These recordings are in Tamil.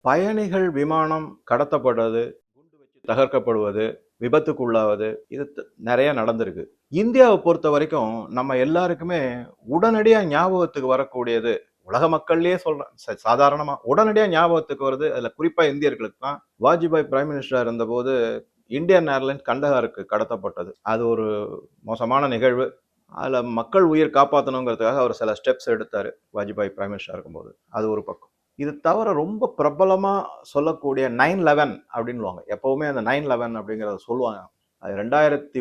பயணிகள் விமானம் கடத்தப்படுறது குண்டு வச்சு தகர்க்கப்படுவது விபத்துக்குள்ளாவது இது த- நிறைய நடந்திருக்கு. இந்தியாவை பொறுத்த வரைக்கும் நம்ம எல்லாருக்குமே உடனடியாக ஞாபகத்துக்கு வரக்கூடியது உலக மக்கள்லேயே சொல்கிறேன் ச- உடனடியாக ஞாபகத்துக்கு வருது அதில் குறிப்பாக இந்தியர்களுக்கு தான். வாஜ்பாய் பிரைம் மினிஸ்டராக இருந்தபோது இந்தியன் ஏர்லைன்ஸ் கண்டகாருக்கு கடத்தப்பட்டது. அது ஒரு மோசமான நிகழ்வு. அதில் மக்கள் உயிர் காப்பாற்றணுங்கிறதுக்காக அவர் சில ஸ்டெப்ஸ் எடுத்தார் வாஜ்பாய் பிரைம் மினிஸ்டராக இருக்கும்போது. அது ஒரு பக்கம். இது தவிர ரொம்ப பிரபலமாக சொல்லக்கூடிய நைன் லெவன் அப்படின்வாங்க எப்போவுமே அந்த நைன் லெவன் அப்படிங்கிறத சொல்லுவாங்க. அது ரெண்டாயிரத்தி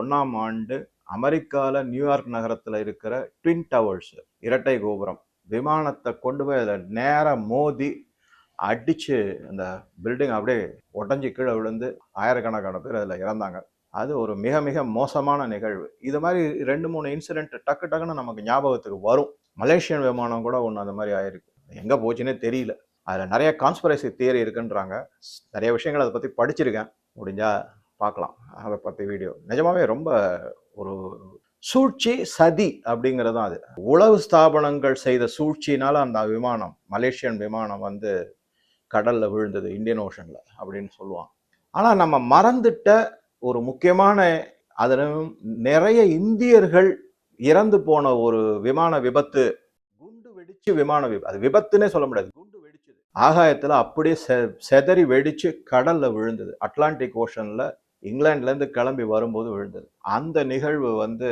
ஒன்றாம் ஆண்டு அமெரிக்காவில் நியூயார்க் நகரத்தில் இருக்கிற ட்வின் டவர்ஸ் இரட்டை கோபுரம். விமானத்தை கொண்டு போய் அதில் நேராக மோதி அடித்து அந்த பில்டிங் அப்படியே உடஞ்சி கீழே விழுந்து ஆயிரக்கணக்கான பேர் அதில் இறந்தாங்க. அது ஒரு மிக மிக மோசமான நிகழ்வு. இது மாதிரி ரெண்டு மூணு இன்சிடென்ட் டக்கு டக்குன்னு நமக்கு ஞாபகத்துக்கு வரும். மலேசியன் விமானம் கூட ஒன்று அந்த மாதிரி ஆயிருக்கு. எங்கே போச்சுன்னே தெரியல. அதில் நிறைய கான்ஸ்பிரசி தியரி இருக்குன்றாங்க. நிறைய விஷயங்கள் அதை பற்றி படிச்சிருக்கேன். முடிஞ்சால் பார்க்கலாம் அதை பற்றி வீடியோ நிஜமாவே ரொம்ப ஒரு சூழ்ச்சி சதி அப்படிங்கிறது தான் அது. உளவு ஸ்தாபனங்கள் செய்த சூழ்ச்சினால அந்த விமானம் மலேசியன் விமானம் வந்து கடலில் விழுந்தது இந்தியன் ஓஷனில் அப்படின்னு சொல்லுவான் ஆனால் நம்ம மறந்துட்ட ஒரு முக்கியமான அதிலும் நிறைய இந்தியர்கள் இறந்து போன ஒரு விமான விபத்து வெடிச்சு விமான விபத்து அது விபத்துன்னே சொல்ல முடியாது. குண்டு வெடிச்சது. ஆகாயத்தில் அப்படியே செ- செதறி வெடிச்சு கடலில் விழுந்தது. அட்லாண்டிக் ஓஷனில் இங்கிலாந்துல கிளம்பி வரும்போது விழுந்தது. அந்த நிகழ்வு வந்து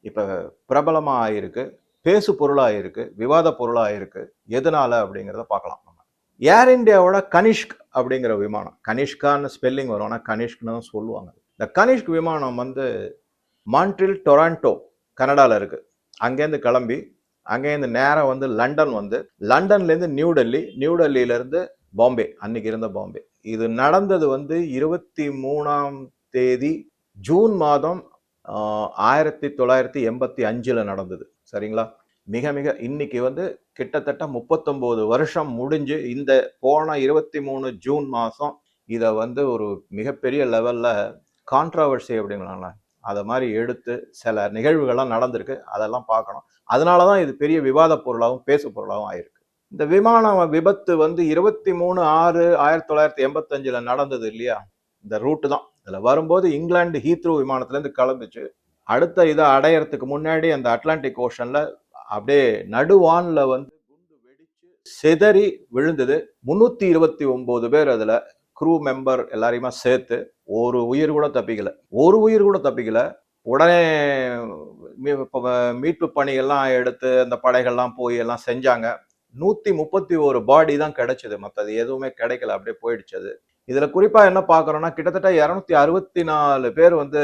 இப்போ பிரபலமாக ஆயிருக்கு பேசு பொருளாக இருக்கு விவாத பொருளாக இருக்கு எதனால அப்படிங்கிறத பார்க்கலாம் நம்ம. ஏர் இந்தியாவோட கனிஷ்க் அப்படிங்கிற விமானம். கனிஷ்கான்னு ஸ்பெல்லிங் வரும். ஆனால் கனிஷ்க்னு தான் சொல்லுவாங்க. இந்த கனிஷ்க் விமானம் வந்து மான்ட்ரில் டொராண்டோ கனடாவில் இருக்குது அங்கேருந்து கிளம்பி அங்கேருந்து நேராக வந்து லண்டன் வந்து லண்டன்லேருந்து நியூ டெல்லி நியூ டெல்லியிலேருந்து பாம்பே அன்னைக்கு இருந்த பாம்பே. இது நடந்தது வந்து இருபத்தி மூணாம் தேதி ஜூன் மாதம் ஆயிரத்தி தொள்ளாயிரத்தி எண்பத்தி அஞ்சில் நடந்தது. சரிங்களா? மிக மிக இன்னைக்கு வந்து கிட்டத்தட்ட முப்பத்தொம்போது வருஷம் முடிஞ்சு இந்த போன இருபத்தி மூணு ஜூன் மாதம் இதை வந்து ஒரு மிகப்பெரிய லெவலில் கான்ட்ராவர்சி அப்படிங்களாங்களா. அதை மாதிரி எடுத்து சில நிகழ்வுகள்லாம் நடந்திருக்கு. அதெல்லாம் பார்க்கணும். அதனால தான் இது பெரிய விவாத பொருளாகவும் பேசு பொருளாகவும் ஆயிருக்கு. இந்த விமான விபத்து வந்து இருபத்தி மூணு ஆறு ஆயிரத்தி தொள்ளாயிரத்தி எண்பத்தஞ்சில் நடந்தது இல்லையா? இந்த ரூட்டு தான். இதில் வரும்போது இங்கிலாந்து ஹீத்ரூ விமானத்துலேருந்து கிளம்பிச்சு அடுத்த இதை அடையறதுக்கு முன்னாடி அந்த அட்லாண்டிக் ஓஷனில் அப்படியே நடுவானில் வந்து குண்டு வெடிச்சு சிதறி விழுந்தது. முந்நூற்றி இருபத்தி ஒம்பது பேர் அதில் க்ரூ மெம்பர் எல்லாரையுமே சேர்த்து ஒரு உயிர் கூட தப்பிக்கல. ஒரு உயிர் கூட தப்பிக்கல. உடனே மீட்பு பணிகள்லாம் எடுத்து அந்த படைகள்லாம் போய் எல்லாம் செஞ்சாங்க. நூற்றி முப்பத்தி ஒரு பாடி தான் கிடைச்சது. மற்றது எதுவுமே கிடைக்கல. அப்படியே போயிடுச்சு அது. இதில் குறிப்பாக என்ன பார்க்குறோன்னா கிட்டத்தட்ட இரநூத்தி அறுபத்தி நாலு பேர் வந்து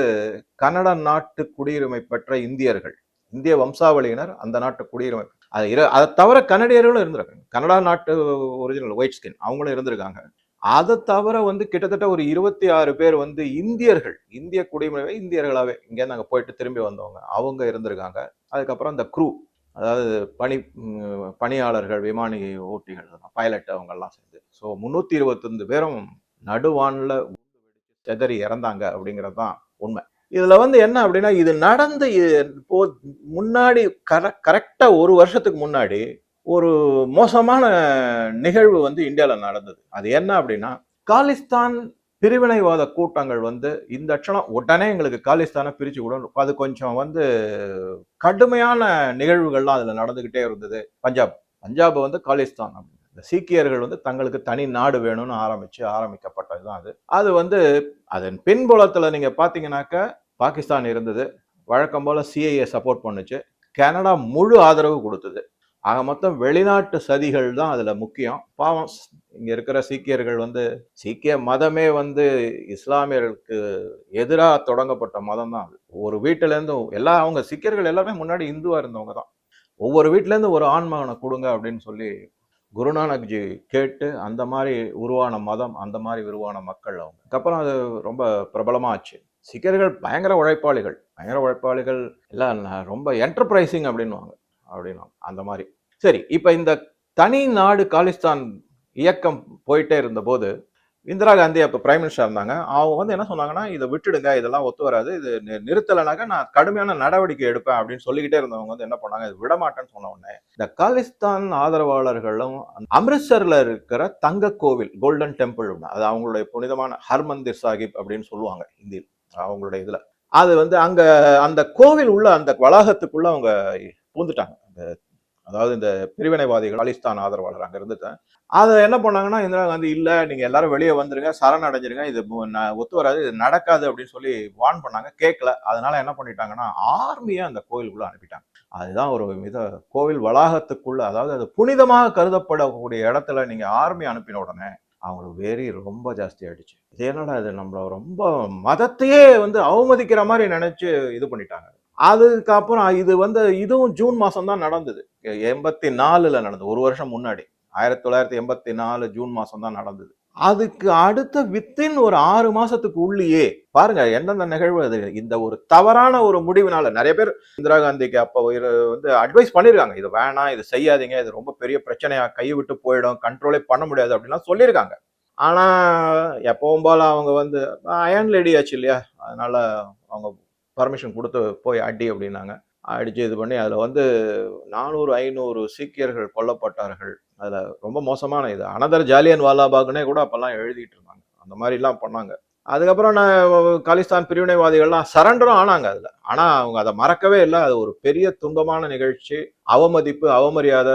கன்னட நாட்டு குடியுரிமை பெற்ற இந்தியர்கள். இந்திய வம்சாவளியினர் அந்த நாட்டு குடியுரிமை அது இரு அதை தவிர கனடியர்களும் இருந்திருக்காங்க. கனடா நாட்டு ஒரிஜினல் ஒயிட் ஸ்கின் அவங்களும் இருந்திருக்காங்க. அதை தவிர வந்து கிட்டத்தட்ட ஒரு இருபத்தி ஆறு பேர் வந்து இந்தியர்கள் இந்திய குடிமுறை இந்தியர்களாகவே இங்கேருந்து அங்கே போயிட்டு திரும்பி வந்தவங்க. அவங்க இருந்திருக்காங்க. அதுக்கப்புறம் இந்த க்ரூ அதாவது பணி பணியாளர்கள் விமானி ஓட்டிகள் பைலட் அவங்கெல்லாம் சேர்ந்து. ஸோ முந்நூற்றி இருபத்தொந்து பேரும் நடுவானில் செதறி இறந்தாங்க அப்படிங்கிறது தான் உண்மை. இதில் வந்து என்ன அப்படின்னா இது நடந்து இ- இப்போ முன்னாடி கர கரெக்டாக ஒரு வருஷத்துக்கு முன்னாடி ஒரு மோசமான நிகழ்வு வந்து இந்தியாவில் நடந்தது. அது என்ன அப்படின்னா காலிஸ்தான் பிரிவினைவாத கூட்டங்கள் வந்து இந்த அட்சணம் உடனே எங்களுக்கு காலிஸ்தானை பிரித்து விடணும் அது கொஞ்சம் வந்து கடுமையான நிகழ்வுகள்லாம் அதில் நடந்துக்கிட்டே இருந்தது. பஞ்சாப் பஞ்சாப் வந்து காலிஸ்தான் அப்படின்னு. இந்த சீக்கியர்கள் வந்து தங்களுக்கு தனி நாடு வேணும்னு ஆரம்பித்து ஆரம்பிக்கப்பட்டது தான் அது. அது வந்து அதன் பின்புலத்தில் நீங்கள் பார்த்தீங்கன்னாக்க பாகிஸ்தான் இருந்தது. வழக்கம் போல் சிஐஏ சப்போர்ட் பண்ணுச்சு. கனடா முழு ஆதரவு கொடுத்தது. ஆக மொத்தம் வெளிநாட்டு சதிகள் தான் அதில் முக்கியம். பாவம் இங்கே இருக்கிற சீக்கியர்கள் வந்து சீக்கிய மதமே வந்து இஸ்லாமியர்களுக்கு எதிராக தொடங்கப்பட்ட மதம் தான் அது. ஒரு வீட்டிலேருந்து எல்லா அவங்க சீக்கியர்கள் எல்லாமே முன்னாடி இந்துவாக இருந்தவங்க தான். ஒவ்வொரு வீட்டிலேருந்து ஒரு ஒரு ஆண்மகனை கொடுங்க அப்படின்னு சொல்லி குருநானக்ஜி கேட்டு அந்த மாதிரி உருவான மதம் அந்த மாதிரி உருவான மக்கள் அவங்க. அதுக்கப்புறம் அது ரொம்ப பிரபலமாகச்சு சீக்கியர்கள் பயங்கர உழைப்பாளிகள். பயங்கர உழைப்பாளிகள் எல்லாம் ரொம்ப என்டர்பிரைசிங் அப்படின்னுவாங்க. அப்படின்னா அந்த மாதிரி. சரி இப்போ இந்த தனி நாடு காலிஸ்தான் இயக்கம் போயிட்டே இருந்தபோது இந்திரா காந்தி அப்போ பிரைம் மினிஸ்டர் இருந்தாங்க. அவங்க வந்து என்ன சொன்னாங்கன்னா இதை விட்டுடுங்க இதெல்லாம் ஒத்து வராது. இது நிறுத்தலைனாக்கா நான் கடுமையான நடவடிக்கை எடுப்பேன் அப்படின்னு சொல்லிக்கிட்டே இருந்தவங்க வந்து என்ன பண்ணாங்க இது விட மாட்டேன்னு சொன்ன உடனே இந்த காலிஸ்தான் ஆதரவாளர்களும் அம்ரித்சரில் இருக்கிற தங்க கோவில் கோல்டன் டெம்பிள் அது அவங்களுடைய புனிதமான ஹர்மந்திர் சாஹிப் அப்படின்னு சொல்லுவாங்க இந்தியில் அவங்களுடைய இதில். அது வந்து அங்க அந்த கோவில் உள்ள அந்த வளாகத்துக்குள்ள அவங்க பூந்துட்டாங்க அந்த அதாவது இந்த பிரிவினைவாதிகள் பாலிஸ்தான் ஆதரவாளர் அங்கே இருந்துட்டு அதை என்ன பண்ணாங்கன்னா இந்திரா காந்தி இல்லை நீங்கள் எல்லாரும் வெளியே வந்துருங்க சரண் அடைஞ்சிருங்க இது ந- ஒத்து வராது இது நடக்காது அப்படின்னு சொல்லி வார்ன் பண்ணாங்க. கேட்கல அதனால என்ன பண்ணிட்டாங்கன்னா ஆர்மியை அந்த கோயிலுக்குள்ளே அனுப்பிட்டாங்க. அதுதான் ஒரு மித கோவில் வளாகத்துக்குள்ள அதாவது அது புனிதமாக கருதப்படக்கூடிய இடத்துல நீங்கள் ஆர்மி அனுப்பின உடனே அவங்களுக்கு வெறி ரொம்ப ஜாஸ்தி ஆயிடுச்சு. இது என்னடா இது? நம்மள ரொம்ப மதத்தையே வந்து அவமதிக்கிற மாதிரி நினைச்சு இது பண்ணிட்டாங்க. அதுக்கப்புறம் இது வந்து இதுவும் ஜூன் மாதம் தான் நடந்தது. எண்பத்தி நாலுல நடந்தது ஒரு வருஷம் முன்னாடி. ஆயிரத்தி தொள்ளாயிரத்தி எண்பத்தி நாலு ஜூன் மாதம் தான் நடந்தது. அதுக்கு அடுத்த வித்தின் ஒரு ஆறு மாசத்துக்கு உள்ளேயே பாருங்க எந்தெந்த நிகழ்வு அது இந்த ஒரு தவறான ஒரு முடிவினால நிறைய பேர் இந்திரா காந்திக்கு அப்போ வந்து அட்வைஸ் பண்ணியிருக்காங்க இது வேணாம் இது செய்யாதீங்க இது ரொம்ப பெரிய பிரச்சனையா கைவிட்டு போயிடும் கண்ட்ரோலே பண்ண முடியாது அப்படின்லாம் சொல்லியிருக்காங்க ஆனா எப்பவும் போல அவங்க வந்து அயன் லேடி ஆச்சு இல்லையா? அதனால அவங்க பர்மிஷன் கொடுத்து போய் அடி அப்படின்னாங்க. அடித்து இது பண்ணி அதில் வந்து நானூறு ஐநூறு சீக்கியர்கள் கொல்லப்பட்டார்கள். அதில் ரொம்ப மோசமான இது. அனதர் ஜாலியன் வாலாபாக்னே கூட அப்போல்லாம் எழுதிட்டு இருந்தாங்க. அந்த மாதிரிலாம் பண்ணாங்க. அதுக்கப்புறம் நான் காலிஸ்தான் பிரிவினைவாதிகள்லாம் சரண்டரும் ஆனாங்க அதில். ஆனால் அவங்க அதை மறக்கவே இல்லை. அது ஒரு பெரிய துன்பமான நிகழ்ச்சி. அவமதிப்பு அவமரியாதை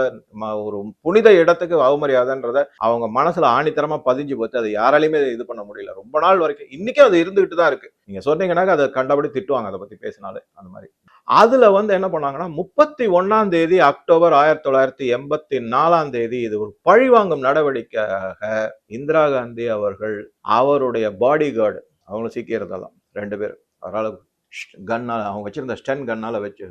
ஒரு புனித இடத்துக்கு அவமரியாதைன்றத அவங்க மனசுல ஆணித்தரமாக பதிஞ்சு போச்சு. அதை யாராலையுமே இது பண்ண முடியல. ரொம்ப நாள் வரைக்கும். இன்னைக்கும் அது இருந்துகிட்டு தான் இருக்கு. நீங்க சொன்னீங்கன்னாக்க அதை கண்டபடி திட்டுவாங்க. அதை பத்தி பேசினாலே அந்த மாதிரி. அதுல வந்து என்ன பண்ணாங்கன்னா முப்பத்தி ஒன்னாம் தேதி அக்டோபர் ஆயிரத்தி தொள்ளாயிரத்தி எண்பத்தி நாலாம் தேதி இது ஒரு பழிவாங்கும் நடவடிக்கையாக இந்திரா காந்தி அவர்கள் அவருடைய பாடி கார்டு அவங்களும் சீக்கிரதெல்லாம் தான் ரெண்டு பேர். அவரால் கன்னால் அவங்க வச்சிருந்த ஸ்டென் கன்னால் வச்சு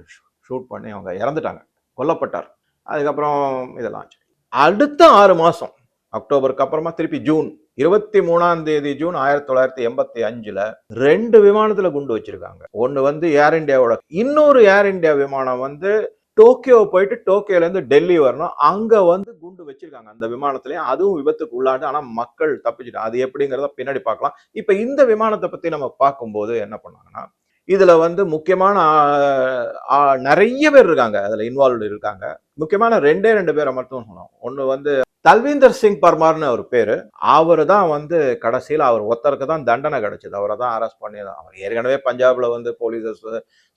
ஷூட் பண்ணி அவங்க இறந்துட்டாங்க கொல்லப்பட்டார். அதுக்கப்புறம் இதெல்லாம் அடுத்த ஆறு மாதம் அக்டோபருக்கு அப்புறமா திருப்பி ஜூன் இருபத்தி மூணாம் தேதி ஜூன் ஆயிரத்தி தொள்ளாயிரத்தி எண்பத்தி அஞ்சுல ரெண்டு விமானத்துல குண்டு வச்சிருக்காங்க. ஒன்னு வந்து ஏர் இந்தியாவோட இன்னொரு ஏர் இந்தியா விமானம் வந்து டோக்கியோ போயிட்டு டோக்கியோல இருந்து டெல்லி வரணும். அங்க வந்து குண்டு வச்சிருக்காங்க அந்த விமானத்திலயும். அதுவும் விபத்துக்கு உள்ளாண்டு. ஆனா மக்கள் தப்பிச்சிட்டாங்க. அது எப்படிங்கிறத பின்னாடி பார்க்கலாம். இப்ப இந்த விமானத்தை பத்தி நம்ம பார்க்கும்போது என்ன பண்ணாங்கன்னா இதுல வந்து முக்கியமான நிறைய பேர் இருக்காங்க. அதுல இன்வால்வ் இருக்காங்க. முக்கியமான ரெண்டே ரெண்டு பேரை மட்டும் சொன்னோம் ஒன்னு வந்து தல்வீந்தர் சிங் பர்மார்னு அவர் பேர். அவர் தான் வந்து கடைசியில் அவர் ஒருத்தருக்கு தான் தண்டனை கிடைச்சது. அவரை தான் அரெஸ்ட் பண்ணி அவர் ஏற்கனவே பஞ்சாபில் வந்து போலீஸஸ்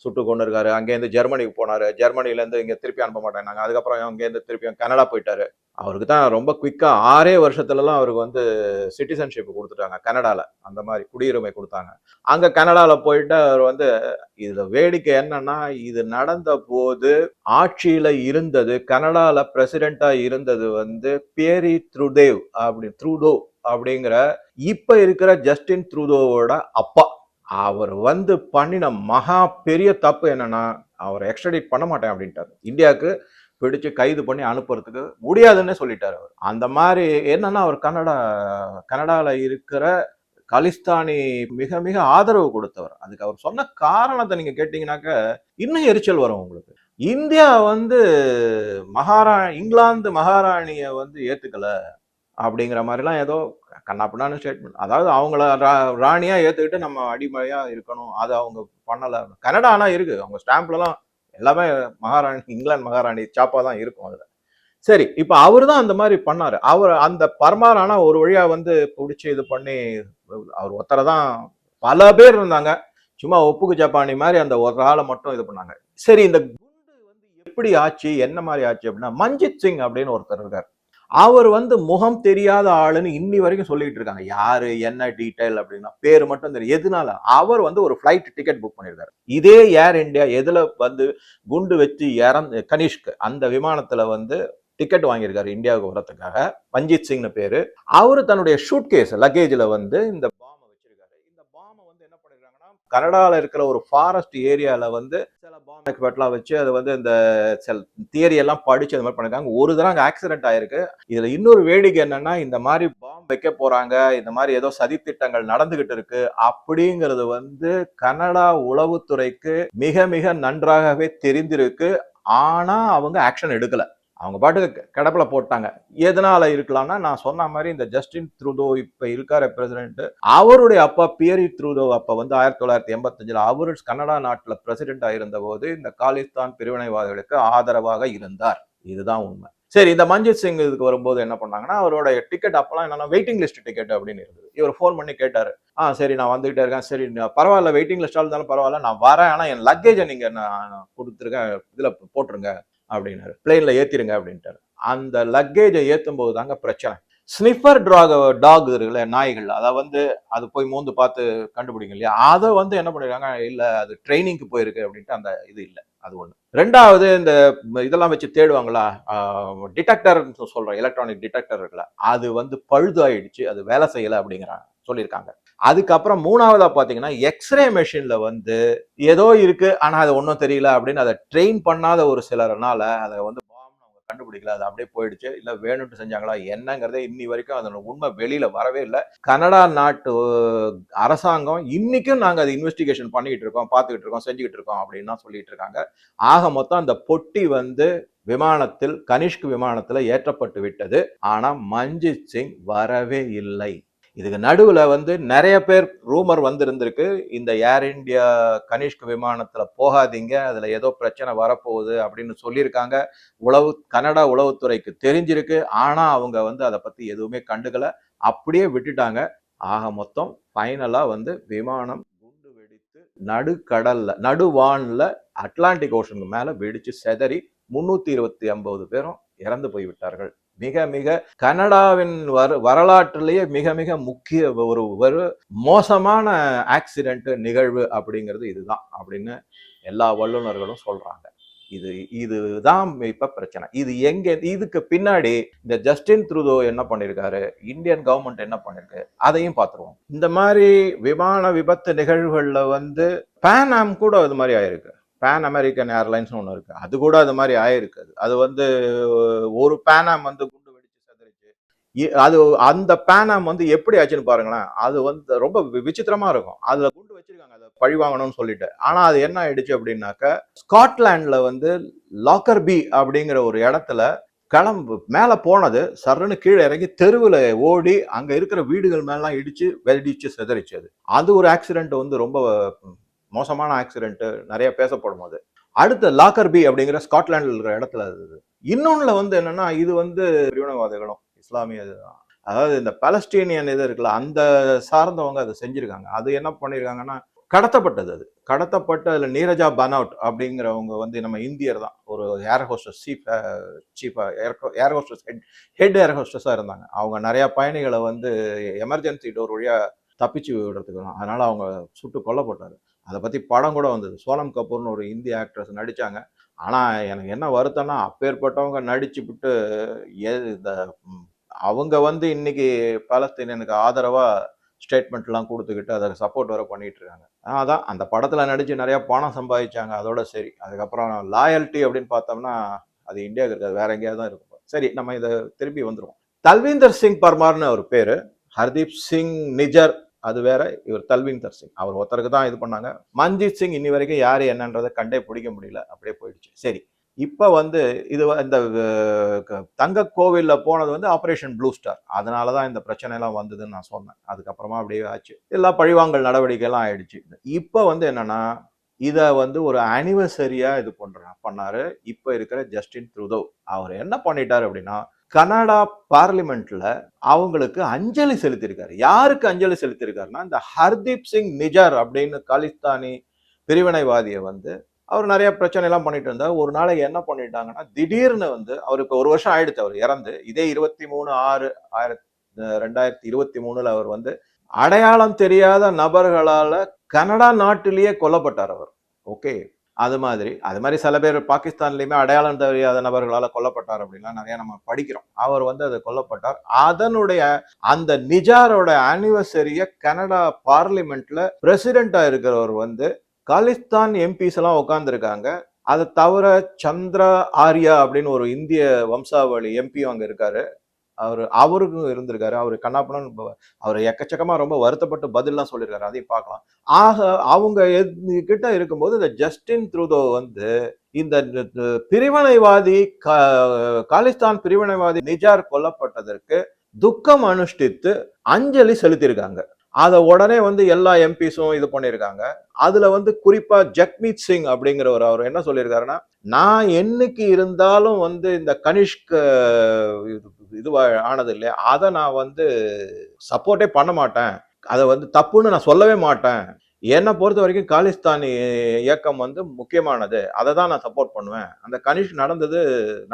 சுட்டு கொண்டு இருக்காரு அங்கேருந்து ஜெர்மனிக்கு போனார். ஜெர்மனிலேருந்து இங்கே திருப்பி அனுப்ப மாட்டேனாங்க அதுக்கப்புறம் அங்கேருந்து திருப்பி கனடா போயிட்டாரு. அவருக்கு தான் ரொம்ப குயிக்காக ஆறே வருஷத்துலலாம் அவருக்கு வந்து சிட்டிசன்ஷிப் கொடுத்துட்டாங்க கனடாவில் அந்த மாதிரி குடியுரிமை கொடுத்தாங்க. அங்கே கனடாவில் போயிட்டு அவர் வந்து இதில் வேடிக்கை என்னன்னா இது நடந்த போது ஆட்சியில் இருந்தது கனடாவில் பிரசிடெண்ட்டாக இருந்தது வந்து பேரி த்ருதேவ் அப்படி த்ரூடோ அப்படிங்கிற இப்போ இருக்கிற ஜஸ்டின் த்ரூதோவோட அப்பா. அவர் வந்து பண்ணின மகா பெரிய தப்பு என்னன்னா அவர் எக்ஸ்ட்ரடிட் பண்ண மாட்டேன் அப்படின்ட்டார். இந்தியாவுக்கு பிடிச்சு கைது பண்ணி அனுப்புறதுக்கு முடியாதுன்னு சொல்லிட்டார் அவர். அந்த மாதிரி என்னன்னா அவர் கனடா கனடாவில் இருக்கிற காலிஸ்தானி மிக மிக ஆதரவு கொடுத்தவர். அதுக்கு அவர் சொன்ன காரணத்தை நீங்க கேட்டீங்கன்னாக்க இன்னும் எரிச்சல் வரும் உங்களுக்கு. இந்தியா வந்து மகாரா இங்கிலாந்து மகாராணியை வந்து ஏத்துக்கல அப்படிங்கிற மாதிரிலாம் ஏதோ கண்ணாப்பின்னான்னு ஸ்டேட்மெண்ட் அதாவது அவங்கள ரா- ராணியா ஏத்துக்கிட்டு நம்ம அடிமையா இருக்கணும். அது அவங்க பண்ணல. கனடா ஆனா இருக்கு. அவங்க ஸ்டாம்ப்லலாம் எல்லாமே மகாராணி இங்கிலாந்து மகாராணி சாப்பா தான் இருக்கும் அதில். சரி இப்போ அவர் தான் அந்த மாதிரி பண்ணார். அவர் அந்த பரமாரானா ஒரு வழியாக வந்து பிடிச்சி இது பண்ணி அவர் ஒருத்தரை தான் பல பேர் இருந்தாங்க. சும்மா ஒப்புக்கு ஜப்பானி மாதிரி அந்த ஒரு ஆளை மட்டும் இது பண்ணாங்க. சரி இந்த குண்டு வந்து எப்படி ஆச்சு என்ன மாதிரி ஆச்சு அப்படின்னா மஞ்சித் சிங் அப்படின்னு ஒருத்தர் இருக்கார். அவர் வந்து முகம் தெரியாத ஆளுன்னு இன்னி வரைக்கும் சொல்லிட்டு இருக்காங்க. யாரு என்ன டீட்டெயில் அப்படின்னா பேர் மட்டும் தெரியும் எதனால? அவர் வந்து ஒரு ஃபிளைட் டிக்கெட் புக் பண்ணியிருக்காரு. இதே ஏர் இந்தியா எதுல வந்து குண்டு வச்சு இறந்து கனிஷ்க் அந்த விமானத்துல வந்து டிக்கெட் வாங்கியிருக்காரு. இந்தியாவுக்கு வரத்துக்காக மஞ்சித் சிங்னு பேரு. அவர் தன்னுடைய ஷூட் கேஸ் லக்கேஜ்ல வந்து இந்த பாம்பை வச்சிருக்காரு இந்த பாம்பை வந்து என்ன கனடாவில் இருக்கிற ஒரு ஃபாரஸ்ட் ஏரியாவில் வந்து சில பாம்பு எக்ஸ்பர்ட்லாம் வச்சு அது வந்து இந்த சில தியரி எல்லாம் படிச்சு அந்த மாதிரி பண்ணிருக்காங்க. ஒரு தடவை அங்கே ஆக்சிடென்ட் ஆயிருக்கு. இதில் இன்னொரு வேடிக்கை என்னன்னா இந்த மாதிரி பாம்பு வைக்க போகிறாங்க இந்த மாதிரி ஏதோ சதித்திட்டங்கள் நடந்துகிட்டு இருக்கு அப்படிங்கிறது வந்து கனடா உளவுத்துறைக்கு மிக மிக நன்றாகவே தெரிந்திருக்கு. ஆனால் அவங்க ஆக்ஷன் எடுக்கலை. அவங்க பாட்டுக்கு கிடப்பில் போட்டாங்க. எதனால இருக்கலாம்னா நான் சொன்ன மாதிரி இந்த ஜஸ்டின் த்ரூதோ இப்போ இருக்கார பிரசிடென்ட் அவருடைய அப்பா பியரி த்ரூதோ அப்போ வந்து ஆயிரத்தி தொள்ளாயிரத்தி எண்பத்தஞ்சில் அவர் கனடா நாட்டில் பிரசிடென்ட் இருந்த போது இந்த காலிஸ்தான் பிரிவினைவாதிகளுக்கு ஆதரவாக இருந்தார். இதுதான் உண்மை. சரி இந்த மஞ்சித் சிங் இதுக்கு வரும்போது என்ன பண்ணாங்கன்னா அவரோட டிக்கெட் அப்பெல்லாம் என்னன்னா வெயிட்டிங் லிஸ்ட் டிக்கெட் அப்படின்னு இருந்தது. இவர் ஃபோன் பண்ணி கேட்டார். ஆ சரி நான் வந்துகிட்டே இருக்கேன். சரி பரவாயில்ல வெயிட்டிங் லிஸ்டாக இருந்தாலும் பரவாயில்ல நான் வரேன். ஆனால் என் லக்கேஜை நீங்கள் நான் கொடுத்துருக்கேன் இதில் போட்டுருங்க. அப்படின்னாரு. பிளெயின்ல ஏத்திருங்க அப்படின்ட்டாரு. அந்த லக்கேஜை ஏத்தும் போது தாங்க பிரச்சனை. ஸ்னிஃபர் டாக் டாக் இருக்குல்ல நாய்கள் அதை வந்து அது போய் மூந்து பார்த்து கண்டுபிடிக்கும் இல்லையா? அதை வந்து என்ன பண்ணிருக்காங்க இல்லை அது ட்ரைனிங்க்கு போயிருக்கு அப்படின்ட்டு அந்த இது இல்லை. அது ஒன்று ரெண்டாவது இந்த இதெல்லாம் வச்சு தேடுவாங்களா? டிடெக்டர்னு சொல்கிறோம் எலக்ட்ரானிக் டிடெக்டர் இருக்குல்ல அது வந்து பழுதாயிடுச்சு அது வேலை செய்யலை அப்படிங்கிறாங்க சொல்லியிருக்காங்க. அதுக்கப்புறம் மூணாவதா பாத்தீங்கன்னா எக்ஸ்ரே மெஷின்ல வந்து ஏதோ இருக்கு ஆனா அது ஒன்றும் தெரியல அப்படின்னு அதை ட்ரெயின் பண்ணாத ஒரு சிலர்னால அதை வந்து கண்டுபிடிக்கல. அது அப்படியே போயிடுச்சு. இல்ல வேணும்னு செஞ்சாங்களா என்னங்கிறதே இன்னி வரைக்கும் அதோட உண்மை வெளியில வரவே இல்லை. கனடா நாட்டு அரசாங்கம் இன்னைக்கும் நாங்க அதை இன்வெஸ்டிகேஷன் பண்ணிக்கிட்டு இருக்கோம் பார்த்துக்கிட்டு இருக்கோம் செஞ்சுக்கிட்டு இருக்கோம் அப்படின்னு சொல்லிட்டு இருக்காங்க. ஆக மொத்தம் அந்த பொட்டி வந்து விமானத்தில் கனிஷ்க் விமானத்துல ஏற்றப்பட்டு விட்டது. ஆனா மஞ்சித் சிங் வரவே இல்லை. இதுக்கு நடுவில் வந்து நிறைய பேர் ரூமர் வந்திருந்திருக்கு. இந்த ஏர் இந்தியா கனிஷ்க் விமானத்தில் போகாதீங்க அதில் ஏதோ பிரச்சனை வரப்போகுது அப்படின்னு சொல்லியிருக்காங்க. உளவு கனடா உளவுத்துறைக்கு தெரிஞ்சிருக்கு. ஆனால் அவங்க வந்து அதை பற்றி எதுவுமே கண்டுக்கலை. அப்படியே விட்டுட்டாங்க. ஆக மொத்தம் ஃபைனலாக வந்து விமானம் குண்டு வெடித்து நடுக்கடலில் நடுவானில் அட்லாண்டிக் ஓஷனுக்கு மேலே வெடித்து செதறி முந்நூற்றி இருபத்தி ஐம்பது பேரும் இறந்து போய் விட்டார்கள் மிக மிக கனடாவின் வர வரலாற்றிலேயே மிக மிக முக்கிய ஒரு ஒரு மோசமான ஆக்சிடென்ட் நிகழ்வு அப்படிங்கிறது இதுதான் அப்படின்னு எல்லா வல்லுநர்களும் சொல்றாங்க. இது இதுதான் இப்ப பிரச்சனை. இது எங்க இதுக்கு பின்னாடி இந்த ஜஸ்டின் த்ரூதோ என்ன பண்ணிருக்காரு? இந்தியன் கவர்மெண்ட் என்ன பண்ணிருக்கு? அதையும் பார்த்துருவோம். இந்த மாதிரி விமான விபத்து நிகழ்வுகள்ல வந்து பேனாம் கூட அது மாதிரி ஆயிருக்கு. பேன் அமெரிக்கன் ஏர்லைன்ஸ்னு ஒன்று இருக்குது அது கூட அது மாதிரி ஆயிருக்கு. அது. வந்து ஒரு பேனாம் வந்து குண்டு வெடிச்சு சதுரிச்சு இ- அது அந்த பேனாம் வந்து எப்படி ஆச்சுன்னு பாருங்களேன். அது வந்து ரொம்ப விசித்திரமாக இருக்கும். அதில் குண்டு வச்சிருக்காங்க. அதை பழி வாங்கணும்னு சொல்லிட்டு. ஆனால் அது என்ன ஆயிடுச்சு அப்படின்னாக்க ஸ்காட்லாண்டில் வந்து லாக்கர் பி அப்படிங்கிற ஒரு இடத்துல கிளம்பு மேலே போனது சர்ன்னு கீழே இறங்கி தெருவில் ஓடி அங்கே இருக்கிற வீடுகள் மேலாம் இடித்து வெடிச்சு செதறிச்சு அது. அது ஒரு ஆக்சிடென்ட் வந்து ரொம்ப மோசமான ஆக்சிடென்ட்டு நிறைய பேசப்படும் அது. அடுத்த லாக்கர் பி அப்படிங்கிற ஸ்காட்லாண்டில் இருக்கிற இடத்துல அது. இன்னொன்றில் வந்து என்னன்னா இது வந்து பிரிவினவாதிகளும் இஸ்லாமிய இதுதான். அதாவது இந்த பலஸ்டீனியன் இது இருக்குல்ல அந்த சார்ந்தவங்க அதை செஞ்சுருக்காங்க. அது என்ன பண்ணியிருக்காங்கன்னா கடத்தப்பட்டது அது. கடத்தப்பட்டு அதில் நீரஜா பனவுட் அப்படிங்கிறவங்க வந்து நம்ம இந்தியர் தான். ஒரு air hostess chief சீஃபாக air hostess head head air ஹோஸ்டஸாக இருந்தாங்க. அவங்க நிறையா பயணிகளை வந்து எமர்ஜென்சி டோர் வழியாக தப்பிச்சு விடுறதுக்கு தான். அதனால் அவங்க சுட்டு கொல்லப்பட்டார். அதை பற்றி படம் கூட வந்தது. சோனம் கபூர்னு ஒரு இந்தி ஆக்ட்ரஸ் நடிச்சாங்க. ஆனால் எனக்கு என்ன வருத்தம்னா அப்பேற்பட்டவங்க நடிச்சு விட்டு ஏ- இந்த அவங்க வந்து இன்னைக்கு பாலஸ்தீனியனுக்கு ஆதரவாக ஸ்டேட்மெண்ட்லாம் கொடுத்துக்கிட்டு அதை சப்போர்ட் வர பண்ணிட்டு இருக்காங்க அதான் அந்த படத்தில் நடித்து நிறையா பணம் சம்பாதிச்சாங்க. அதோட சரி. அதுக்கப்புறம் லாயல்ட்டி அப்படின்னு பார்த்தோம்னா அது இந்தியாவுக்கு இருக்காது. வேற எங்கேயாவது தான் இருக்கும். சரி நம்ம இதை திருப்பி வந்துடுவோம் தல்வீந்தர் சிங் பர்மார்னு ஒரு பேர். ஹர்தீப் சிங் நிஜர் அது வேற இவர் தல்வீந்தர் சிங் அவர் ஒருத்தருக்கு தான் இது பண்ணாங்க. மஞ்சித் சிங் இன்னி வரைக்கும் யார் என்னன்றதை கண்டே பிடிக்க முடியல. அப்படியே போயிடுச்சு. சரி. இப்போ வந்து இது இந்த க- தங்க கோவிலில் போனது வந்து ஆப்ரேஷன் ப்ளூ ஸ்டார். அதனாலதான் இந்த பிரச்சனைலாம் வந்ததுன்னு நான் சொன்னேன். அதுக்கப்புறமா அப்படியே ஆச்சு. எல்லா பழிவாங்கல் நடவடிக்கைலாம் ஆயிடுச்சு. இப்போ வந்து என்னன்னா இதை வந்து ஒரு அனிவர்சரியாக இது பண்ற பண்ணாரு. இப்போ இருக்கிற ஜஸ்டின் த்ருதவ் அவர் என்ன பண்ணிட்டார் அப்படின்னா கனடா பார்லிமெண்ட்ல அவங்களுக்கு அஞ்சலி செலுத்தியிருக்காரு. யாருக்கு அஞ்சலி செலுத்தியிருக்காருன்னா இந்த ஹர்தீப் சிங் நிஜர் அப்படின்னு காலிஸ்தானி பிரிவினைவாதியை வந்து அவர் நிறைய பிரச்சனை எல்லாம் பண்ணிட்டு இருந்தார். ஒரு நாளைக்கு என்ன பண்ணிட்டாங்கன்னா திடீர்னு வந்து அவருக்கு ஒரு வருஷம் ஆயிடுச்சு அவர் இறந்து. இதே இருபத்தி மூணு ஆறு ஆயிரத்தி ரெண்டாயிரத்தி இருபத்தி மூணுல அவர் வந்து அடையாளம் தெரியாத நபர்களால கனடா நாட்டிலேயே கொல்லப்பட்டார் அவர். ஓகே. அது மாதிரி. அது மாதிரி சில பேர் பாகிஸ்தான்லேயுமே அடையாளம் தெரியாத நபர்களால் கொல்லப்பட்டார் அப்படின்லாம் நிறையா நம்ம படிக்கிறோம். அவர் வந்து அதை கொல்லப்பட்டார். அதனுடைய அந்த நிஜாரோட ஆனிவர்சரியை கனடா பார்லிமெண்ட்ல பிரசிடென்டா இருக்கிறவர் வந்து காலிஸ்தான் எம்பிஸ் எல்லாம் உட்காந்துருக்காங்க அதை தவிர சந்திரா ஆர்யா அப்படின்னு ஒரு இந்திய வம்சாவளி எம்பி அங்கே இருக்காரு. அவர் அவருக்கும் இருந்திருக்காரு. அவர் கண்ணாப்பணம் அவர் எக்கச்சக்கமா ரொம்ப வருத்தப்பட்டு பதிலாம் சொல்லியிருக்காரு. அதையும் பார்க்கலாம். ஆக அவங்க கிட்ட இருக்கும்போது இந்த ஜஸ்டின் த்ரூதோ வந்து இந்த பிரிவினைவாதி காலிஸ்தான் பிரிவினைவாதி நிஜார் கொல்லப்பட்டதற்கு துக்கம் அனுஷ்டித்து அஞ்சலி செலுத்தியிருக்காங்க. அதை உடனே வந்து எல்லா எம்பிஸும் இது பண்ணியிருக்காங்க. அதுல வந்து குறிப்பா ஜக்மீத் சிங் அப்படிங்கிறவர் அவர் என்ன சொல்லியிருக்காருன்னா நான் என்னைக்கு இருந்தாலும் வந்து இந்த கனிஷ்க இது ஆனது இல்லையா அதை நான் வந்து சப்போர்ட்டே பண்ண மாட்டேன். அதை வந்து தப்புன்னு நான் சொல்லவே மாட்டேன். என்னை பொறுத்த வரைக்கும் காலிஸ்தானி இயக்கம் வந்து முக்கியமானது. அதை தான் நான் சப்போர்ட் பண்ணுவேன். அந்த கனிஷ் நடந்தது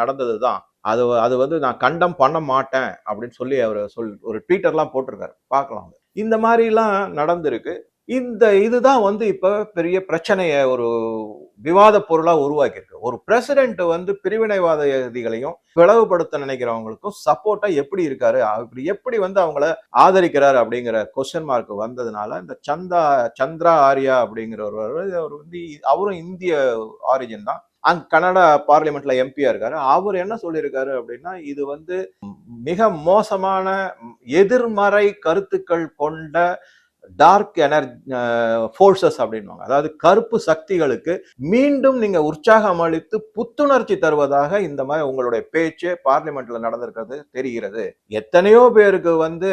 நடந்தது தான். அது அது வந்து நான் கண்டம் பண்ண மாட்டேன் அப்படின்னு சொல்லி அவர் சொல் ஒரு ட்விட்டர்லாம் போட்டிருக்காரு. பார்க்கலாம். இந்த மாதிரிலாம் நடந்திருக்கு. இந்த இதுதான் வந்து இப்போ பெரிய பிரச்சனையை ஒரு விவாத பொருளாக உருவாக்கியிருக்கு. ஒரு பிரசிடென்ட் வந்து பிரிவினைவாதிகளையும் பிளவுபடுத்த நினைக்கிறவங்களுக்கும் சப்போர்ட்டா எப்படி இருக்காரு? அப்படி எப்படி வந்து அவங்கள ஆதரிக்கிறாரு அப்படிங்கிற கொஸ்டின் மார்க் வந்ததுனால இந்த சந்தா சந்திரா ஆர்யா அப்படிங்கிறவர் அவர் வந்து அவரும் இந்திய ஆரிஜின் தான். அங்க கனடா பார்லிமெண்ட்ல எம்பியா இருக்காரு. அவர் என்ன சொல்லியிருக்காரு அப்படின்னா இது வந்து மிக மோசமான எதிர்மறை கருத்துக்கள் கொண்ட டார்க் எனர்ஜி ஃபோர்ஸஸ் uh, அப்படின்வாங்க அதாவது கருப்பு சக்திகளுக்கு மீண்டும் நீங்கள் உற்சாகம் அளித்து புத்துணர்ச்சி தருவதாக இந்த மாதிரி உங்களுடைய பேச்சு பார்லிமெண்ட்ல நடந்திருக்கிறது தெரிகிறது. எத்தனையோ பேருக்கு வந்து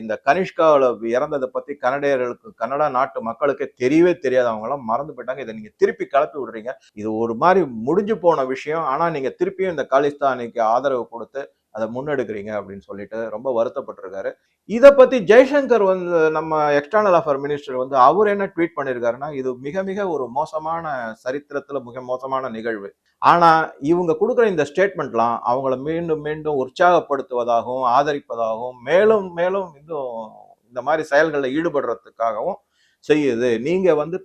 இந்த கனிஷ்காவில் இறந்ததை பற்றி கனடியர்களுக்கு கனடா நாட்டு மக்களுக்கு தெரியவே தெரியாது. மறந்து போயிட்டாங்க. இதை நீங்கள் திருப்பி கிளப்பி விடுறீங்க. இது ஒரு மாதிரி முடிஞ்சு போன விஷயம். ஆனால் நீங்கள் திருப்பியும் இந்த காலிஸ்தானிக்கு ஆதரவு கொடுத்து அதை முன்னெடுக்கிறீங்க அப்படின்னு சொல்லிட்டு ரொம்ப வருத்தப்பட்டிருக்காரு. இதை பத்தி ஜெய்சங்கர் வந்து நம்ம எக்ஸ்டர்னல் அஃபேர் மினிஸ்டர் வந்து அவர் என்ன ட்வீட் பண்ணியிருக்காருன்னா இது மிக மிக ஒரு மோசமான சரித்திரத்துல மிக மோசமான நிகழ்வு. ஆனா இவங்க கொடுக்குற இந்த ஸ்டேட்மெண்ட்லாம் அவங்கள மீண்டும் மீண்டும் உற்சாகப்படுத்துவதாகவும் ஆதரிப்பதாகவும் மேலும் மேலும் இன்னும் இந்த மாதிரி செயல்களில் ஈடுபடுறதுக்காகவும் செய்யுது. நீங்க வந்து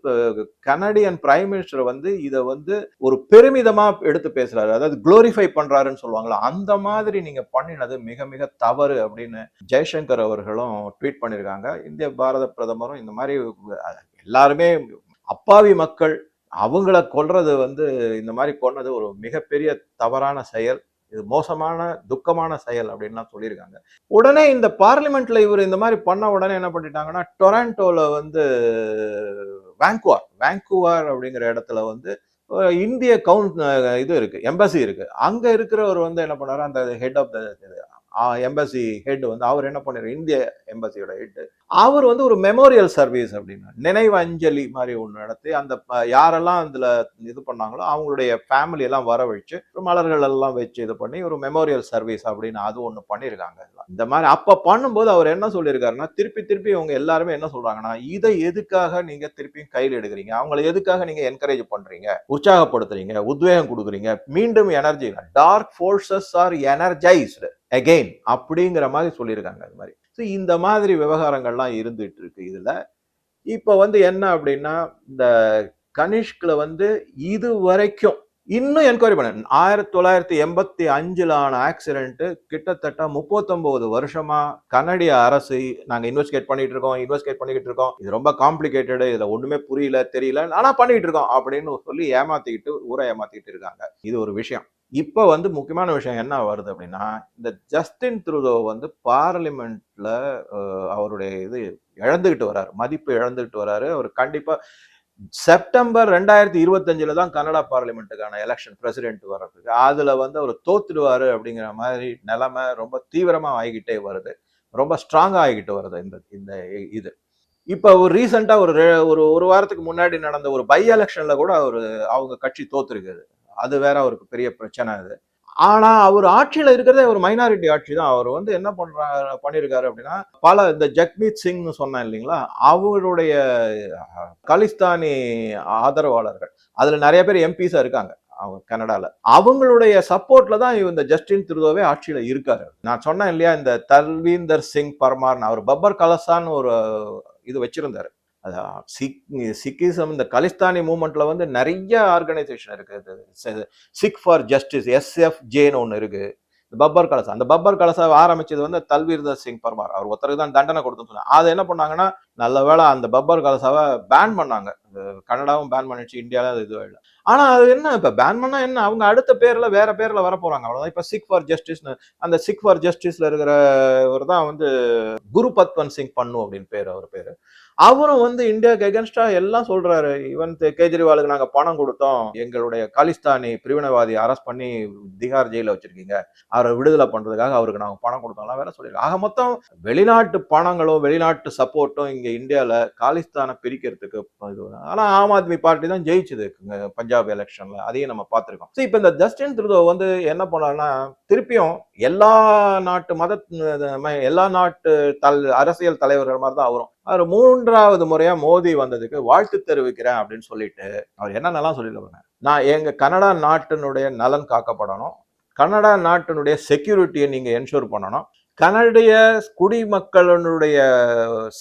கனடியன் பிரைம் மினிஸ்டர் வந்து இதை வந்து ஒரு பெருமிதமா எடுத்து பேசுறாரு. அதாவது குளோரிஃபை பண்றாருன்னு சொல்லுவாங்களா அந்த மாதிரி நீங்க பண்ணினது மிக மிக தவறு அப்படின்னு ஜெய்சங்கர் அவர்களும் ட்வீட் பண்ணியிருக்காங்க. இந்திய பாரத பிரதமரும் இந்த மாதிரி எல்லாருமே அப்பாவி மக்கள் அவங்கள கொல்றது வந்து இந்த மாதிரி கொன்னது ஒரு மிகப்பெரிய தவறான செயல். இது மோசமான துக்கமான செயல் அப்படின்லாம் சொல்லியிருக்காங்க. உடனே இந்த பார்லிமெண்ட்ல இவர் இந்த மாதிரி பண்ண உடனே என்ன பண்ணிட்டாங்கன்னா டொராண்டோல வந்து வேங்குவார் வேங்குவார் அப்படிங்கிற இடத்துல வந்து இந்திய கவுண்ட் இது இருக்கு எம்பசி இருக்கு. அங்க இருக்கிறவர் வந்து என்ன பண்ணாரு? அந்த head of the embassy head வந்து அவர் என்ன பண்ணாரு இந்திய எம்பசியோட ஹெட் அவர் வந்து ஒரு மெமோரியல் சர்வீஸ் அப்படின்னா நினைவு அஞ்சலி மாதிரி ஒன்று நடத்தி அந்த யாரெல்லாம் அதில் இது பண்ணாங்களோ அவங்களுடைய ஃபேமிலி எல்லாம் வரவழைச்சு மலர்கள் எல்லாம் வச்சு இது பண்ணி ஒரு மெமோரியல் சர்வீஸ் அப்படின்னு அது ஒன்று பண்ணியிருக்காங்க இந்த மாதிரி அப்போ பண்ணும்போது அவர் என்ன சொல்லியிருக்காருன்னா திருப்பி திருப்பி அவங்க எல்லாருமே என்ன சொல்றாங்கன்னா இதை எதுக்காக நீங்க திருப்பியும் கையில் எடுக்கிறீங்க? அவங்கள எதுக்காக நீங்க என்கரேஜ் பண்றீங்க? உற்சாகப்படுத்துறீங்க? உத்வேகம் கொடுக்குறீங்க? மீண்டும் energy dark forces are energised again அப்படிங்கிற மாதிரி சொல்லியிருக்காங்க அது மாதிரி. ஸோ இந்த மாதிரி விவகாரங்கள்லாம் இருந்துட்டு இருக்கு இதில். இப்போ வந்து என்ன அப்படின்னா இந்த கனிஷ்கில் வந்து இது வரைக்கும் இன்னும் என்கொயரி பண்ண ஆயிரத்தி தொள்ளாயிரத்தி எண்பத்தி அஞ்சில் ஆன ஆக்சிடென்ட்டு கிட்டத்தட்ட முப்பத்தொம்போது வருஷமா கனடிய அரசு நாங்கள் இன்வெஸ்டிகேட் பண்ணிட்டு இருக்கோம் இன்வெஸ்டிகேட் பண்ணிக்கிட்டு இருக்கோம். இது ரொம்ப காம்ப்ளிகேட்டடு இதில் ஒன்றுமே புரியல தெரியல. ஆனால் பண்ணிக்கிட்டு இருக்கோம் அப்படின்னு சொல்லி ஏமாத்திக்கிட்டு ஊரை ஏமாத்திக்கிட்டு இருக்காங்க. இது ஒரு விஷயம். இப்போ வந்து முக்கியமான விஷயம் என்ன வருது அப்படின்னா இந்த ஜஸ்டின் த்ருதோ வந்து பார்லிமெண்ட்ல அவருடைய இது இழந்துகிட்டு வர்றாரு மதிப்பு இழந்துகிட்டு வர்றாரு அவர் கண்டிப்பா செப்டம்பர் ரெண்டாயிரத்தி இருபத்தஞ்சில் தான் கனடா பார்லிமெண்ட்டுக்கான எலெக்ஷன் பிரசிடென்ட் வர்றதுக்கு. அதில் வந்து அவர் தோத்துடுவார் அப்படிங்கிற மாதிரி நிலைமை ரொம்ப தீவிரமாக ஆகிக்கிட்டே வருது. ரொம்ப ஸ்ட்ராங்காக ஆகிக்கிட்டு வருது இந்த இந்த இது. இப்போ ஒரு ரீசெண்டாக ஒரு ஒரு ஒரு வாரத்துக்கு முன்னாடி நடந்த ஒரு பை எலெக்ஷனில் கூட அவர் அவங்க கட்சி தோத்துருக்குது. அது வேற அவருக்கு பெரிய பிரச்சனை அது. ஆனா அவர் ஆட்சியில இருக்கிறதே ஒரு மைனாரிட்டி ஆட்சி தான். அவர் வந்து என்ன பண்றாரு பண்ணியிருக்காரு அப்படின்னா பல இந்த ஜக்மீத் சிங்னு சொன்னேன் இல்லைங்களா? அவருடைய கலிஸ்தானி ஆதரவாளர்கள். அதுல நிறைய பேர் எம்பிஸா இருக்காங்க அவங்க கனடால. அவங்களுடைய சப்போர்ட்ல தான் இந்த ஜஸ்டின் திருதோவே ஆட்சியில இருக்காரு. நான் சொன்னேன் இல்லையா இந்த தல்வீந்தர் சிங் பர்மார்னு அவர் பப்பர் கலசான்னு ஒரு இது வச்சிருந்தாரு. சிக் சிக்கிசம் இந்த கலிஸ்தானி மூமெண்ட்ல வந்து நிறைய ஆர்கனைசேஷன் இருக்குது சிக் ஃபார் ஜஸ்டிஸ் எஸ்எஃப்ஜேன்னு ஒன்று ஒன்று இந்த பப்பர் கலசா அந்த பப்பர் கலசா ஆரம்பிச்சது வந்து தல்வீர்தர் சிங் பர்மார். அவர் ஒருத்தருக்கு தான் தண்டனை கொடுத்துன்னு சொன்னாங்க. அதை என்ன பண்ணாங்கன்னா நல்ல வேளை அந்த பப்பர் கலசாவை பேன் பண்ணாங்க. கனடாவும் பேன் பண்ணிடுச்சு இந்தியாவில் அது இதுவும் இல்லை ஆனால் அது என்ன இப்போ பேன் பண்ணால் என்ன அவங்க அடுத்த பேரில் வேற பேரில் வர போறாங்க அவ்வளவுதான். இப்போ சிக் ஃபார் ஜஸ்டிஸ்னு அந்த சிக் ஃபார் ஜஸ்டிஸ்ல இருக்கிறவர் தான் வந்து குரு பத்வன் சிங் பண்ணு அப்படின்னு பேர் அவர் பேர். அவரும் வந்து இந்தியாவுக்கு எகென்ஸ்டா எல்லாம் சொல்றாரு. ஈவன் கேஜ்ரிவாலுக்கு நாங்க பணம் கொடுத்தோம். எங்களுடைய காலிஸ்தானி பிரிவினவாதி அரெஸ்ட் பண்ணி திகார் ஜெயில வச்சிருக்கீங்க. அவரை விடுதலை பண்றதுக்காக அவருக்கு நாங்க பணம் கொடுத்தோம்லாம் வேற சொல்லியிருக்கோம் ஆக மொத்தம் வெளிநாட்டு பணங்களும் வெளிநாட்டு சப்போர்ட்டும் இங்க இந்தியால காலிஸ்தானை பிரிக்கிறதுக்கு ஆனா ஆம் ஆத்மி பார்ட்டி தான் ஜெயிச்சது பஞ்சாப் எலெக்ஷன்ல அதையும் நம்ம பார்த்திருக்கோம். ஸோ இப்ப இந்த ஜஸ்டின் த்ருதோ வந்து என்ன பண்ணாருன்னா திருப்பியும் எல்லா நாட்டு மத எல்லா நாட்டு தல் அரசியல் தலைவர்கள் மாதிரி தான் அவரும். அவர் மூன்றாவது முறையாக மோடி வந்ததுக்கு வாழ்த்து தெரிவிக்கிறேன் அப்படின்னு சொல்லிட்டு அவர் என்னென்னலாம் சொல்லியிருக்காங்க நான் எங்கள் கனடா நாட்டினுடைய நலன் காக்கப்படணும். கனடா நாட்டினுடைய செக்யூரிட்டியை நீங்கள் என்ஷூர் பண்ணணும். கனடிய குடிமக்களினுடைய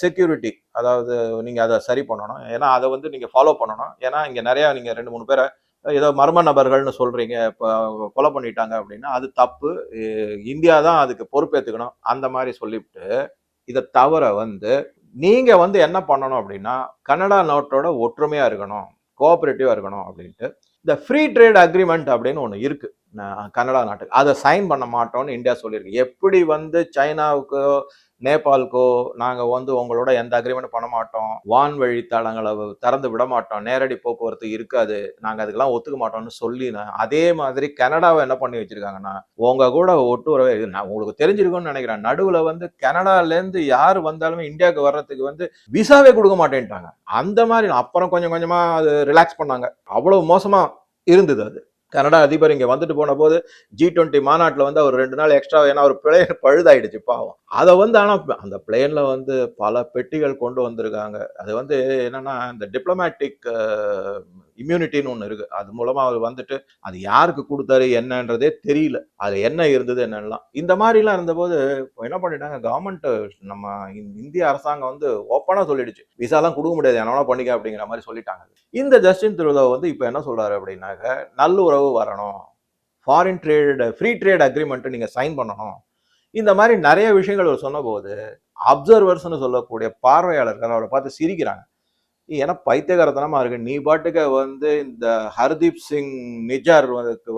செக்யூரிட்டி அதாவது நீங்கள் அதை சரி பண்ணணும். ஏன்னா அதை வந்து நீங்கள் ஃபாலோ பண்ணணும். ஏன்னா இங்கே நிறையா நீங்கள் ரெண்டு மூணு பேரை ஏதோ மர்ம நபர்கள்னு சொல்கிறீங்க இப்போ கொலை பண்ணிட்டாங்க அப்படின்னா அது தப்பு. இந்தியா தான் அதுக்கு பொறுப்பேற்றுக்கணும் அந்த மாதிரி சொல்லிவிட்டு இதை தவிர வந்து நீங்கள் வந்து என்ன பண்ணணும் அப்படின்னா கனடா நாட்டோட ஒற்றுமையாக இருக்கணும் கோஆப்ரேட்டிவாக இருக்கணும் அப்படின்ட்டு இந்த ஃப்ரீ ட்ரேட் அக்ரிமெண்ட் அப்படின்னு ஒன்று இருக்கு. கனடா நாட்டுக்கு. அதை சைன் பண்ண மாட்டோம்னு இந்தியா சொல்லியிருக்கு. எப்படி வந்து சைனாவுக்கோ நேபாளுக்கோ நாங்கள் வந்து உங்களோட எந்த அக்ரிமெண்ட் பண்ண மாட்டோம். வான்வழி தளங்களை திறந்து விட மாட்டோம். நேரடி போக்குவரத்து இருக்காது. நாங்கள் அதுக்கெல்லாம் ஒத்துக்க மாட்டோம்னு சொல்லி நான் அதே மாதிரி கனடாவை என்ன பண்ணி வச்சிருக்காங்கன்னா உங்க கூட ஒட்டுறவே நான் உங்களுக்கு தெரிஞ்சிருக்கும்னு நினைக்கிறேன். நடுவில் வந்து கனடாலேருந்து யார் வந்தாலுமே இந்தியாவுக்கு வர்றதுக்கு வந்து விசாவே கொடுக்க மாட்டேன்ட்டாங்க. அந்த மாதிரி அப்புறம் கொஞ்சம் கொஞ்சமாக அது ரிலாக்ஸ் பண்ணாங்க. அவ்வளோ மோசமாக இருந்தது அது. கனடா அதிபர் இங்கே வந்துட்டு போன போது ஜி டுவெண்ட்டி மாநாட்டில் வந்து அவர் ரெண்டு நாள் எக்ஸ்ட்ரா ஏன்னா ஒரு பிளேன் பழுதாயிடுச்சு பாவம். அதை வந்து ஆனால் அந்த பிளேனில் வந்து பல பெட்டிகள் கொண்டு வந்திருக்காங்க. அது வந்து என்னென்னா இந்த டிப்ளமேட்டிக் இம்யூனிட்டின்னு ஒன்று இருக்குது அது மூலமாக அவர் வந்துட்டு அது யாருக்கு கொடுத்தாரு என்னன்றதே தெரியல. அது என்ன இருந்தது என்னெல்லாம் இந்த மாதிரிலாம் இருந்தபோது என்ன பண்ணிட்டாங்க கவர்மெண்ட் நம்ம இந்திய அரசாங்கம் வந்து ஓப்பனாக சொல்லிடுச்சு. விசாலாம் கொடுக்க முடியாது என்ன பண்ணிக்க அப்படிங்கிற மாதிரி சொல்லிட்டாங்க. இந்த ஜஸ்டின் திருவிழா வந்து இப்போ என்ன சொல்கிறாரு அப்படின்னாக்க நல்லுறவு வரணும். Foreign trade free trade agreement நீங்கள் சைன் பண்ணணும். இந்த மாதிரி நிறைய விஷயங்கள் அவர் சொன்னபோது அப்சர்வர்ஸ்னு சொல்லக்கூடிய பார்வையாளர்கள் அவரை பார்த்து சிரிக்கிறாங்க. ஏன்னா பைத்தியகாரத்தனமாக இருக்கு. நீ பாட்டுக்கு வந்து இந்த ஹர்தீப் சிங் நிஜார்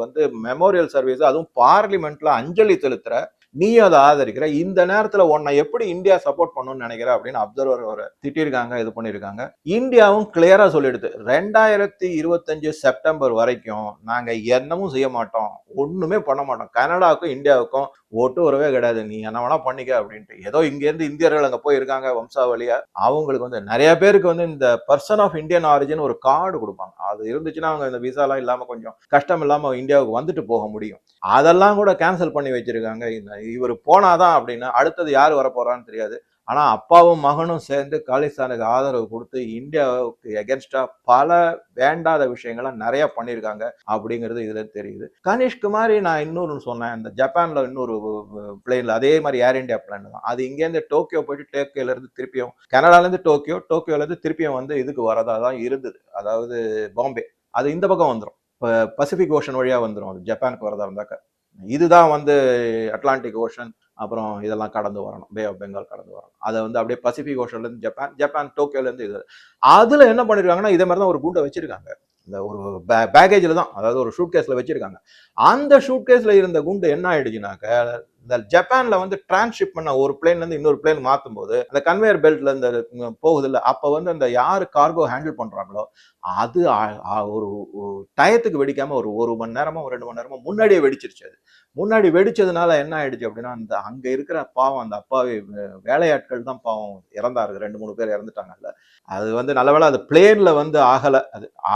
வந்து மெமோரியல் சர்வீஸ் அதுவும் பார்லிமெண்ட்ல அஞ்சலி செலுத்துற நீ அதை ஆதரிக்கிற இந்த நேரத்துல உன்னை எப்படி இந்தியா சப்போர்ட் பண்ணணும்னு நினைக்கிற அப்படின்னு அப்சர்வர் அவரை திட்டிருக்காங்க இது பண்ணியிருக்காங்க இந்தியாவும் கிளியரா சொல்லிடுது. ரெண்டாயிரத்தி இருபத்தஞ்சு செப்டம்பர் வரைக்கும் நாங்க என்னமும் செய்ய மாட்டோம். ஒண்ணுமே பண்ண மாட்டோம். கனடாவுக்கும் இந்தியாவுக்கும் ஓட்டு வரவே கிடையாது. நீ என்ன வேணா பண்ணிக்க அப்படின்ட்டு. ஏதோ இங்கேருந்து இந்தியர்கள் அங்கே போய் இருக்காங்க வம்சாவளியா. அவங்களுக்கு வந்து நிறைய பேருக்கு வந்து இந்த பர்சன் ஆஃப் இந்தியன் ஆரிஜின் ஒரு கார்டு கொடுப்பாங்க. அது இருந்துச்சுன்னா அவங்க இந்த விசாலாம் இல்லாமல் கொஞ்சம் கஷ்டம் இல்லாமல் இந்தியாவுக்கு வந்துட்டு போக முடியும். அதெல்லாம் கூட கேன்சல் பண்ணி வச்சிருக்காங்க. இந்த இவர் போனாதான் அப்படின்னா. அடுத்தது யார் வர போறான்னு தெரியாது. ஆனால் அப்பாவும் மகனும் சேர்ந்து காலிஸ்தானுக்கு ஆதரவு கொடுத்து இந்தியாவுக்கு எகென்ஸ்டா பல வேண்டாத விஷயங்களை நிறைய பண்ணியிருக்காங்க அப்படிங்கிறது இதுல தெரியுது. கனிஷ்குமாரி நான் இன்னொரு சொன்னேன் இந்த ஜப்பான்ல இன்னொரு பிளேன்ல அதே மாதிரி ஏர் இந்தியா பிளான் தான். அது இங்கேருந்து டோக்கியோ போயிட்டு டோக்கியோல இருந்து திருப்பியும் கனடாலேருந்து டோக்கியோ டோக்கியோல இருந்து திருப்பியும் வந்து இதுக்கு வரதா தான் இருந்தது. அதாவது பாம்பே. அது இந்த பக்கம் வந்துடும் இப்போ பசிபிக் ஓஷன் வழியாக வந்துடும் அது ஜப்பானுக்கு வரதா இருந்தாக்க. இதுதான் வந்து அட்லாண்டிக் ஓஷன் அப்புறம் இதெல்லாம் கடந்து வரணும். பே ஆஃப் பெங்கால் கடந்து வரணும். அதை வந்து அப்படியே பசிபிக் ஓஷன்லேருந்து ஜப்பான் ஜப்பான் டோக்கியோலேருந்து இது. அதில் என்ன பண்ணிருக்காங்கன்னா இதே மாதிரி தான் ஒரு குண்டை வச்சிருக்காங்க. இந்த ஒரு பே பேகேஜில் தான் அதாவது ஒரு ஷூட் கேஸில் வச்சிருக்காங்க. அந்த ஷூட் கேஸில் இருந்த குண்டு என்ன ஆயிடுச்சுனாக்க இந்த ஜப்பானில் வந்து டிரான்ஸ்ஷிப் பண்ண ஒரு பிளேன்லேருந்து இன்னொரு பிளேன் மாற்றும் போது அந்த கன்வேயர் பெல்ட்ல இந்த போகுது இல்லை அப்போ வந்து அந்த யார் கார்கோ ஹேண்டில் பண்ணுறாங்களோ அது ஒரு டயத்துக்கு வெடிக்காமல் ஒரு ஒரு மணி நேரமோ ஒரு ரெண்டு மணி நேரமோ முன்னாடியே வெடிச்சிருச்சு அது. முன்னாடி வெடிச்சதுனால என்ன ஆயிடுச்சு அப்படின்னா அந்த அங்க இருக்கிற பாவம் அந்த அப்பாவி வேலையாட்கள் தான் பாவம் இறந்தாரு ரெண்டு மூணு பேர் இறந்துட்டாங்கல்ல. அது வந்து நல்லவேளை அது பிளேன்ல வந்து ஆகல.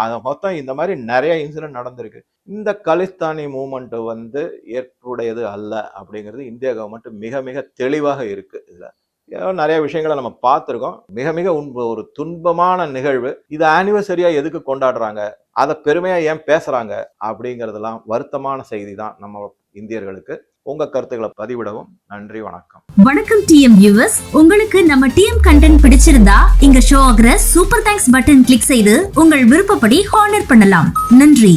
அது மொத்தம் இந்த மாதிரி நிறைய இன்சிடென்ட் நடந்திருக்கு. இந்த கலிஸ்தானி மூமெண்ட் வந்து ஏற்புடையது அல்ல அப்படிங்கிறது இந்திய கவர்மெண்ட் மிக மிக தெளிவாக இருக்கு இதுல. ஏதோ நிறைய விஷயங்களை நம்ம பார்த்துருக்கோம். மிக மிக உண்ப ஒரு துன்பமான நிகழ்வு. இது ஆனிவர்சரியா எதுக்கு கொண்டாடுறாங்க? அதை பெருமையா ஏன் பேசுறாங்க? அப்படிங்கிறதெல்லாம் வருத்தமான செய்தி தான் நம்ம இந்தியர்களுக்கு உங்க கருத்துக்களை பதிவிடவும் நன்றி வணக்கம். வணக்கம் டிஎம் வியூவர்ஸ் உங்களுக்கு நம்ம டிஎம் கண்டென்ட் பிடிச்சிருந்தா இங்க ஷோ ஆகிற சூப்பர் தேங்க்ஸ் பட்டன் கிளிக் செய்து உங்கள் விருப்பப்படி ஹானர் பண்ணலாம். நன்றி.